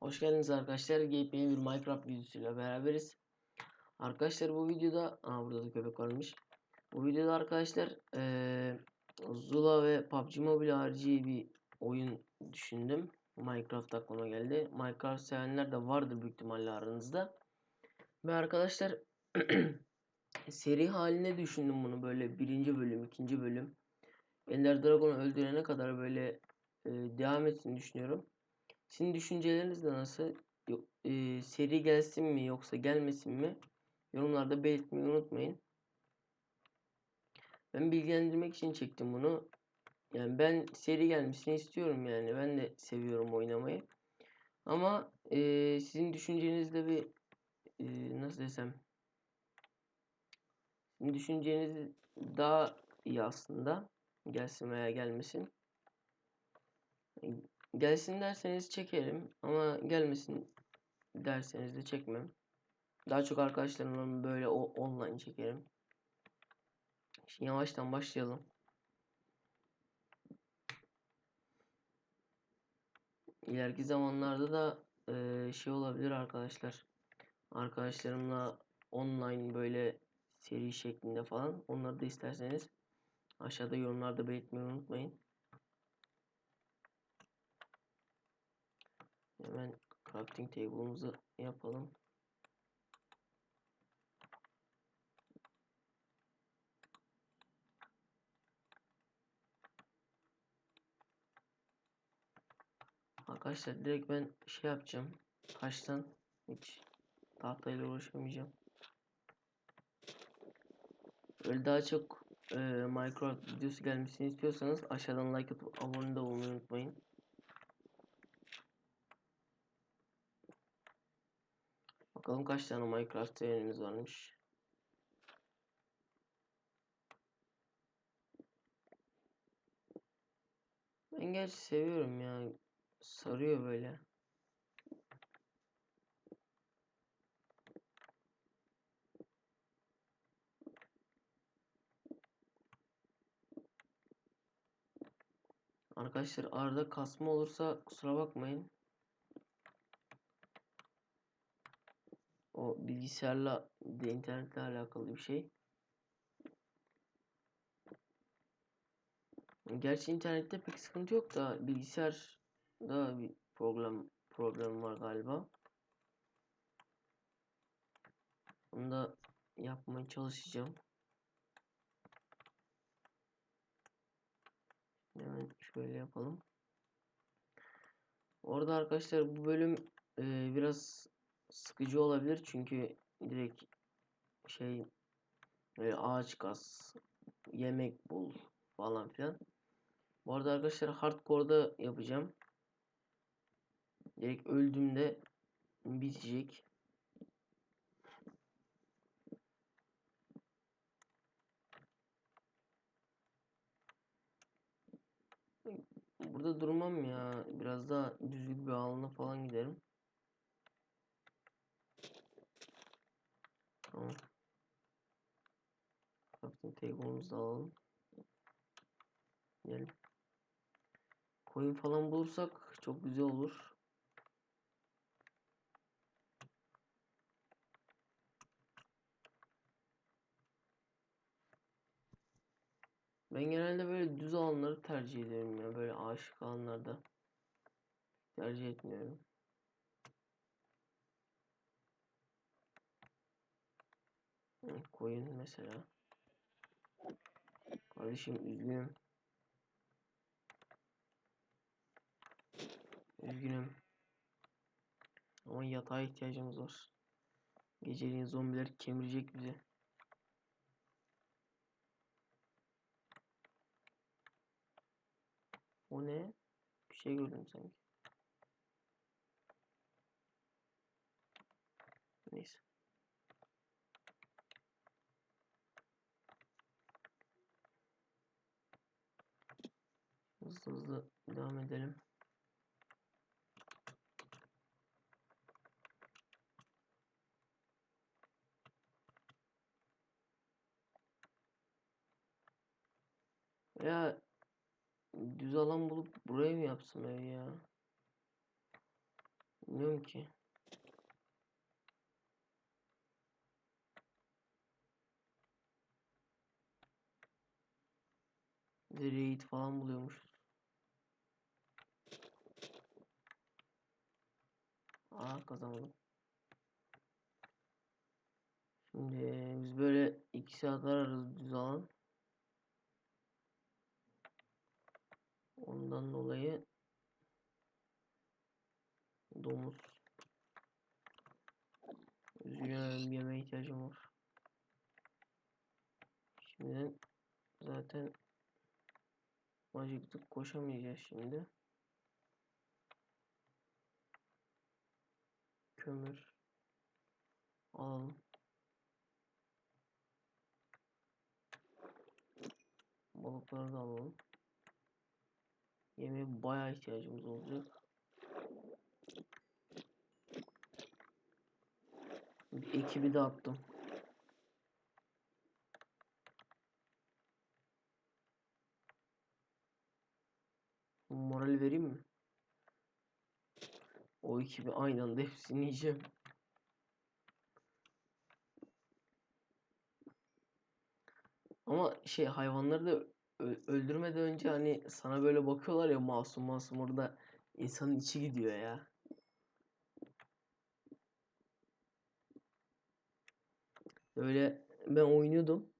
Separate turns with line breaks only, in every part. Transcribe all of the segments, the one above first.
Hoş geldiniz arkadaşlar. Yepyeni bir Minecraft videosuyla beraberiz. Arkadaşlar bu videoda, aa burada da köpek varmış. Bu videoda arkadaşlar eee, Zula ve PUBG Mobile harici bir oyun düşündüm. Minecraft aklıma geldi. Minecraft sevenler de vardır büyük ihtimalle aranızda. Ve arkadaşlar seri haline düşündüm bunu böyle birinci bölüm, ikinci bölüm. Ender Dragon'u öldürene kadar böyle e, devam etsin düşünüyorum. Sizin düşünceleriniz de nasıl? E, seri gelsin mi yoksa gelmesin mi? Yorumlarda belirtmeyi unutmayın. Ben bilgilendirmek için çektim bunu. Yani ben seri gelmesini istiyorum yani. Ben de seviyorum oynamayı. Ama e, sizin düşünceniz de bir e, nasıl desem düşünceniz daha iyi aslında. Gelsin veya gelmesin. Gelsin derseniz çekerim ama gelmesin derseniz de çekmem. Daha çok arkadaşlarımla böyle o online çekerim. Şimdi yavaştan başlayalım. İleriki zamanlarda da eee, şey olabilir arkadaşlar. Arkadaşlarımla online böyle seri şeklinde falan. Onları da isterseniz aşağıda yorumlarda belirtmeyi unutmayın. Hemen crafting table'ımızı yapalım. Arkadaşlar direkt ben şey yapacağım. Taştan hiç tahtayla uğraşamayacağım. Öyle daha çok e, Minecraft videosu gelmesini istiyorsanız aşağıdan like atıp abone de olmayı unutmayın. Bakalım kaç tane Minecraft sevenimiz varmış. Ben gerçi seviyorum ya. Sarıyor böyle. Arkadaşlar arada kasma olursa kusura bakmayın. O bilgisayarla de internetle alakalı bir şey. Gerçi internette pek sıkıntı yok da bilgisayarda bir problem problem var galiba. Onu da yapmaya çalışacağım. Hemen şöyle yapalım. Orada arkadaşlar bu bölüm e, biraz sıkıcı olabilir çünkü direkt şey böyle ağaç kas, yemek bul falan filan. Bu arada arkadaşlar hardcore'da yapacağım. Direkt öldüğümde bitecek. Burada durmam ya. Biraz daha düzgün bir alana falan giderim. Tamam. Crafting table'ımızı da alalım. Gidelim. Koyun falan bulursak çok güzel olur. Ben genelde böyle düz alanları tercih ediyorum ya. Böyle aşık alanlarda tercih etmiyorum. Koyun mesela. Kardeşim üzgünüm. Üzgünüm. Ama yatağa ihtiyacımız var. Geceliğin zombiler kemirecek bizi. O ne? Bir şey gördüm sanki. Neyse. Hızlı hızlı devam edelim. Ya düz alan bulup buraya mı yapsam evi ya? Bilmiyorum ki. Raid falan buluyormuşuz. Aa kazanmadım. Şimdi biz böyle iki saat ararız düz alan. Ondan dolayı domuz. Üzgünüm yemeğe ihtiyacım var. Şimdi zaten acıktık koşamayacağız şimdi. Kömür alalım. Balıkları da alalım. Yemeğe bayağı ihtiyacımız olacak. Bir ekibi de attım. Moral vereyim mi? O ekibi aynı anda hepsini yiyeceğim. Ama şey hayvanları da öldürmeden önce hani sana böyle bakıyorlar ya masum masum orada insanın içi gidiyor ya. Öyle ben oynuyordum.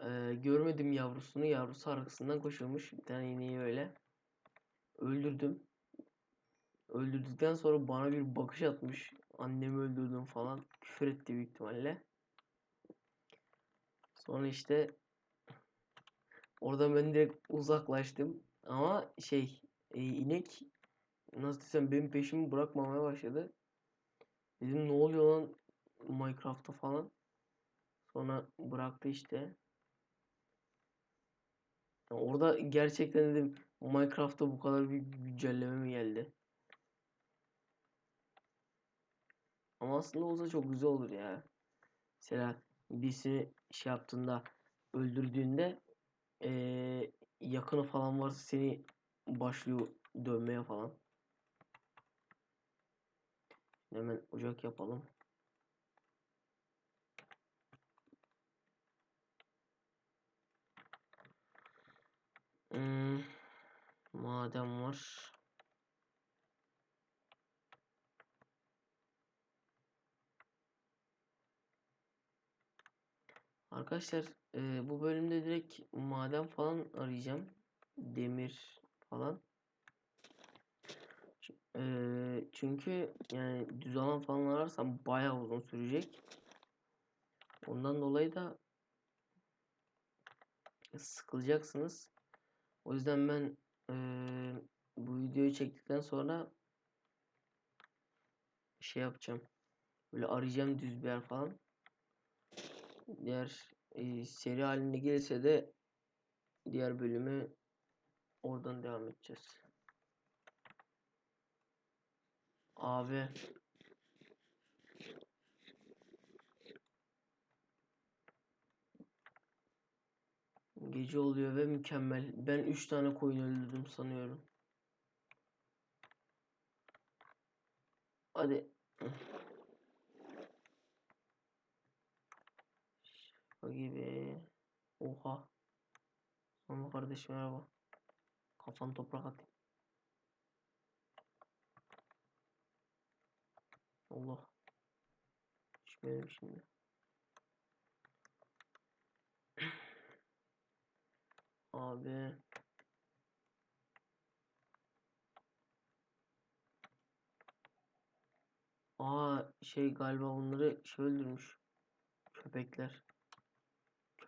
Ee, görmedim yavrusunu. Yavrusu arkasından koşuyormuş. Bir tane ineği öyle. Öldürdüm. Öldürdükten sonra bana bir bakış atmış. Annemi öldürdüm falan. Küfür etti büyük ihtimalle. Sonra işte oradan ben direkt uzaklaştım. Ama şey e, inek nasıl desem benim peşimi bırakmamaya başladı. Dedim ne oluyor lan Minecraft'ta falan. Sonra bıraktı işte. Ya orada gerçekten dedim Minecraft'ta bu kadar bir güncelleme mi geldi? Ama aslında olsa çok güzel olur ya. Mesela birisini şey yaptığında öldürdüğünde eee, yakını falan varsa seni başlıyor dövmeye falan. Hemen ocak yapalım. Hmm, maden var. Arkadaşlar e, bu bölümde direkt maden falan arayacağım. Demir falan. E, çünkü yani düz alan falan ararsam bayağı uzun sürecek. Ondan dolayı da sıkılacaksınız. O yüzden ben e, bu videoyu çektikten sonra şey yapacağım. Böyle arayacağım düz bir yer falan. Diğer e, seri halinde gelirse de diğer bölümü oradan devam edeceğiz. Abi gece oluyor ve mükemmel. Ben 3 tane koyun öldürdüm sanıyorum. Hadi. Gibi. Oha. Ama kardeşim merhaba. Kafan toprak at. Allah. Düşmeyelim şimdi. Abi. Aa şey galiba onları şey öldürmüş. Köpekler.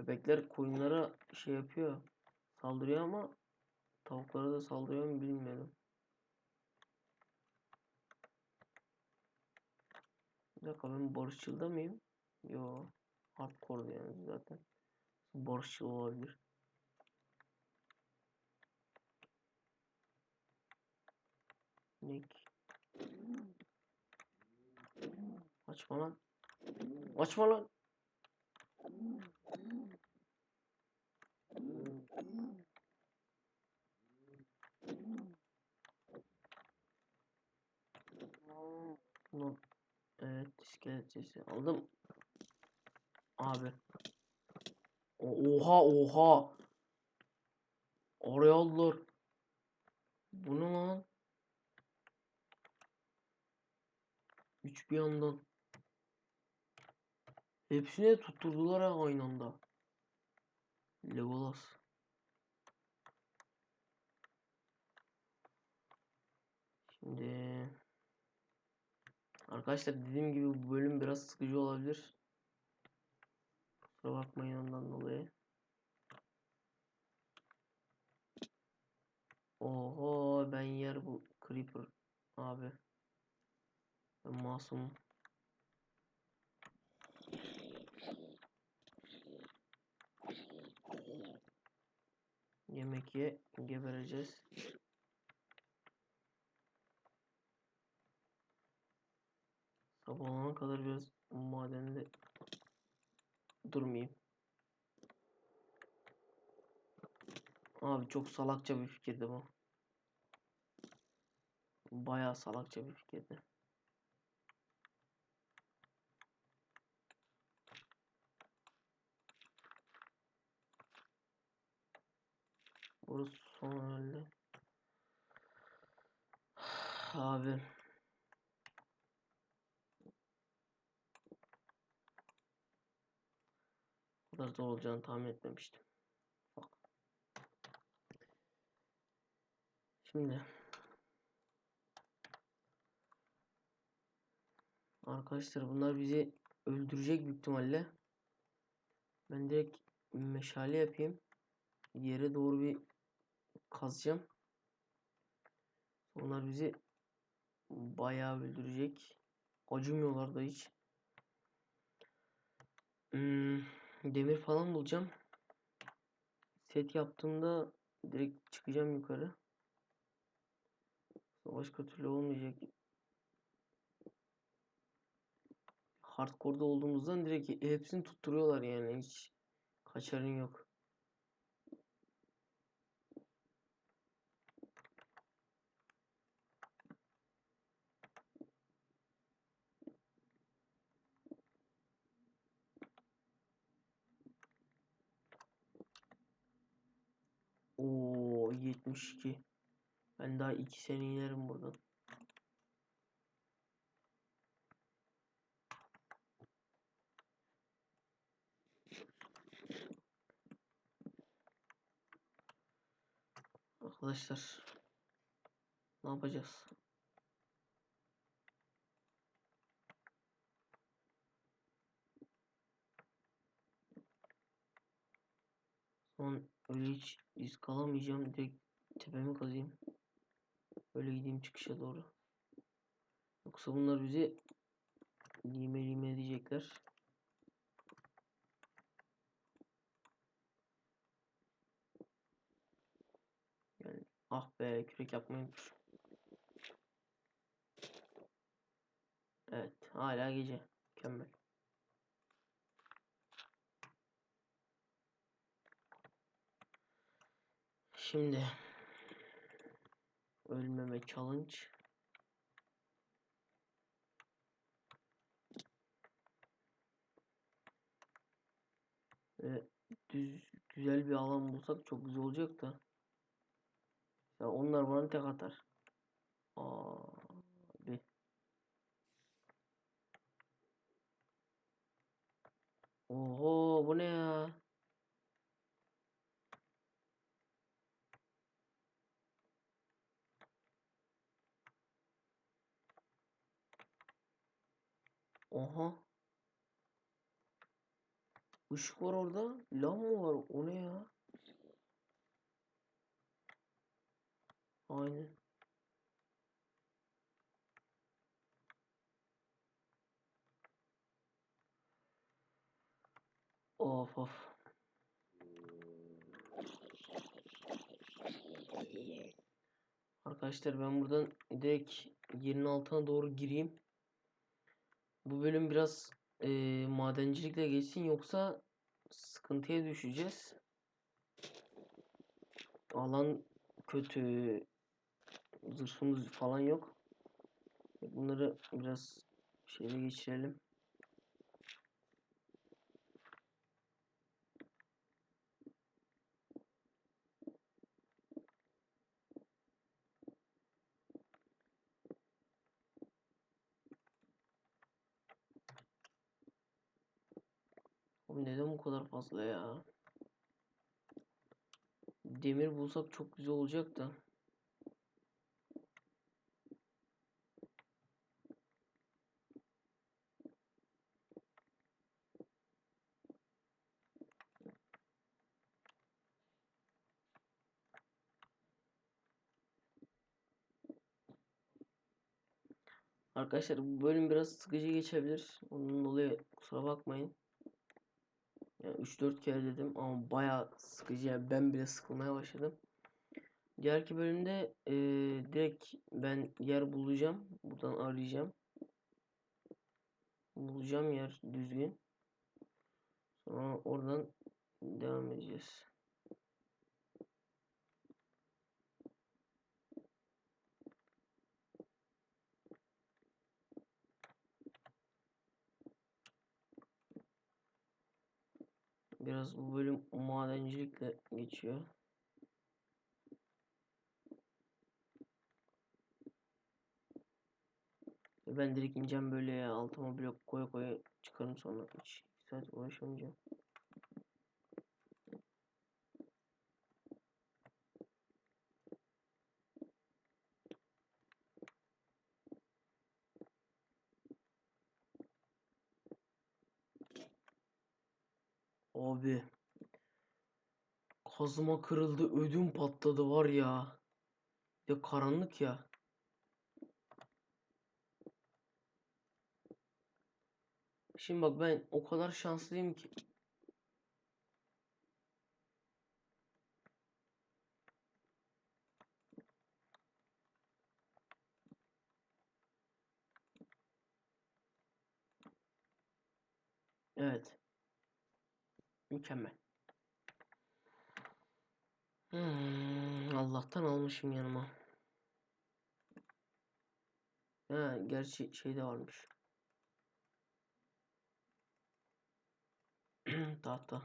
Köpekler koyunlara şey yapıyor. Saldırıyor ama tavuklara da saldırıyor mu bilmiyorum. Bir dakika ben barışçılda mıyım? Yo. Hardcore yani zaten. Barışçıl olabilir. Nick. Açma lan. Açma lan. Evet iskelet sesi aldım. Abi. Oha oha. Oraya aldılar. Bu ne lan? Üç bir yandan. Hepsine tutturdular ha aynı anda. Legolas. Şimdi Arkadaşlar dediğim gibi bu bölüm biraz sıkıcı olabilir. Kusura bakmayın ondan dolayı. Oho ben yer bu creeper abi. Ben masumum. Yemek ye gebereceğiz. Sabah olana kadar biraz madende durmayayım. Abi çok salakça bir fikirdi bu. Bayağı salakça bir fikirdi. Burası son herhalde. Abi. Bu kadar zor olacağını tahmin etmemiştim. Bak. Şimdi. Arkadaşlar bunlar bizi öldürecek büyük ihtimalle. Ben direkt meşale yapayım. Yere doğru bir kazacağım. Onlar bizi bayağı öldürecek. Acımıyorlar da hiç. Hmm, demir falan bulacağım. Set yaptığımda direkt çıkacağım yukarı. Başka türlü olmayacak. Hardcore'da olduğumuzdan direkt hepsini tutturuyorlar yani hiç kaçarın yok. Oo 72. Ben daha 2 sene inerim buradan. Arkadaşlar ne yapacağız? Son öyle hiç risk alamayacağım. Direkt tepemi kazayım. Öyle gideyim çıkışa doğru. Yoksa bunlar bizi lime lime edecekler. Yani ah be kürek yapmayı. Evet hala gece. Mükemmel. Şimdi ölmeme challenge. Ve düz güzel bir alan bulsak çok güzel olacak da. Ya onlar bana tek atar. Abi. Oho bu ne ya? Oha. Işık var orada. Lav mı var? O ne ya? Aynen. Of of. Arkadaşlar ben buradan direkt yerin altına doğru gireyim. Bu bölüm biraz e, madencilikle geçsin yoksa sıkıntıya düşeceğiz. Alan kötü. Zırhımız falan yok. Bunları biraz şeyle geçirelim. Abi neden bu kadar fazla ya? Demir bulsak çok güzel olacak da. Arkadaşlar bu bölüm biraz sıkıcı geçebilir. Onun dolayı kusura bakmayın. Yani 3-4 kere dedim ama bayağı sıkıcı. Yani ben bile sıkılmaya başladım. Diğerki bölümde eee, direkt ben yer bulacağım. Buradan arayacağım. Bulacağım yer düzgün. Sonra oradan devam edeceğiz. Biraz bu bölüm madencilikle geçiyor. Ben direkt ineceğim böyle altıma blok koya koya çıkarım sonra hiç saat uğraşamayacağım. Abi kazma kırıldı ödüm patladı var ya. De karanlık ya. Şimdi bak ben o kadar şanslıyım ki. Evet. Mükemmel. Hmm, Allah'tan almışım yanıma. Ha, gerçi şey de varmış. Tahta.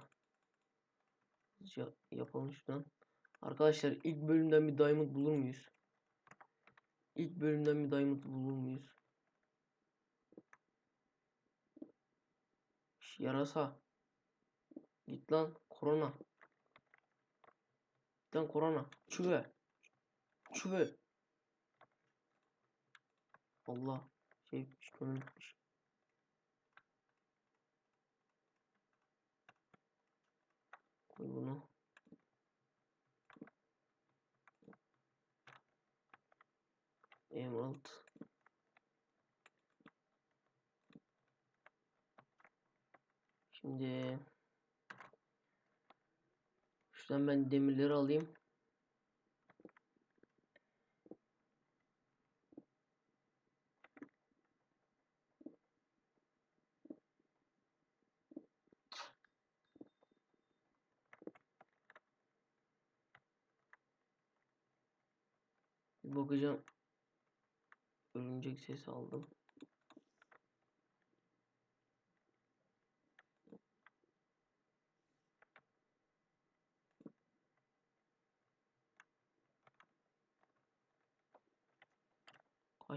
Hızlıca yapalım şuradan. Arkadaşlar ilk bölümden bir diamond bulur muyuz? İlk bölümden bir diamond bulur muyuz? Yarasa. Git lan korona. Git lan korona. Çüve. Çüve. Allah. Şey kömür bitmiş. Koy bunu. Emerald. Şimdi şuradan ben demirleri alayım. Bir bakacağım. Örümcek sesi aldım.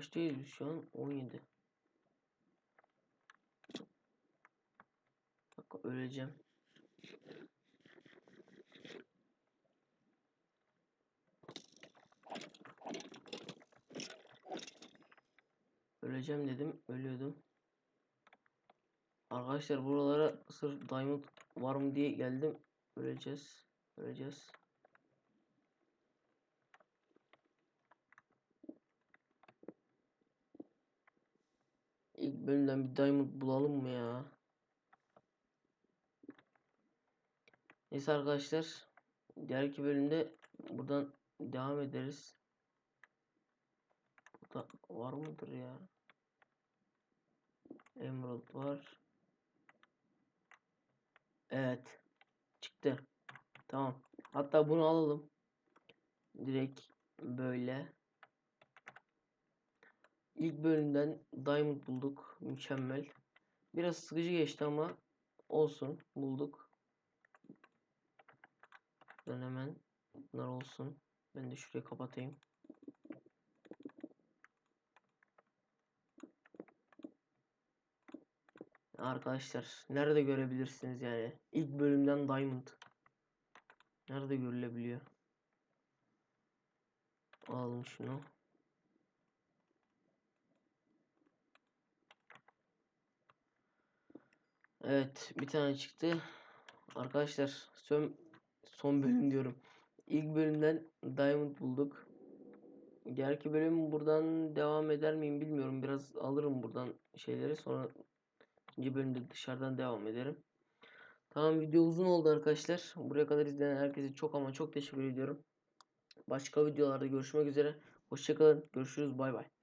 Kaçtayız şu an? 17. Bak öleceğim. Öleceğim dedim. Ölüyordum. Arkadaşlar buralara sırf diamond var mı diye geldim. Öleceğiz. Öleceğiz. İlk bölümden bir diamond bulalım mı ya? Neyse arkadaşlar. Diğerki bölümde buradan devam ederiz. Burada var mıdır ya? Emerald var. Evet. Çıktı. Tamam. Hatta bunu alalım. Direkt böyle. İlk bölümden diamond bulduk. Mükemmel. Biraz sıkıcı geçti ama olsun. Bulduk. Ben hemen bunlar olsun. Ben de şurayı kapatayım. Arkadaşlar nerede görebilirsiniz yani? İlk bölümden Diamond. Nerede görülebiliyor? Alalım şunu. Evet bir tane çıktı. Arkadaşlar son, son bölüm diyorum. İlk bölümden Diamond bulduk. Diğerki bölüm buradan devam eder miyim bilmiyorum. Biraz alırım buradan şeyleri sonra ikinci bölümde dışarıdan devam ederim. Tamam video uzun oldu arkadaşlar. Buraya kadar izleyen herkese çok ama çok teşekkür ediyorum. Başka videolarda görüşmek üzere. Hoşçakalın. Görüşürüz. Bay bay.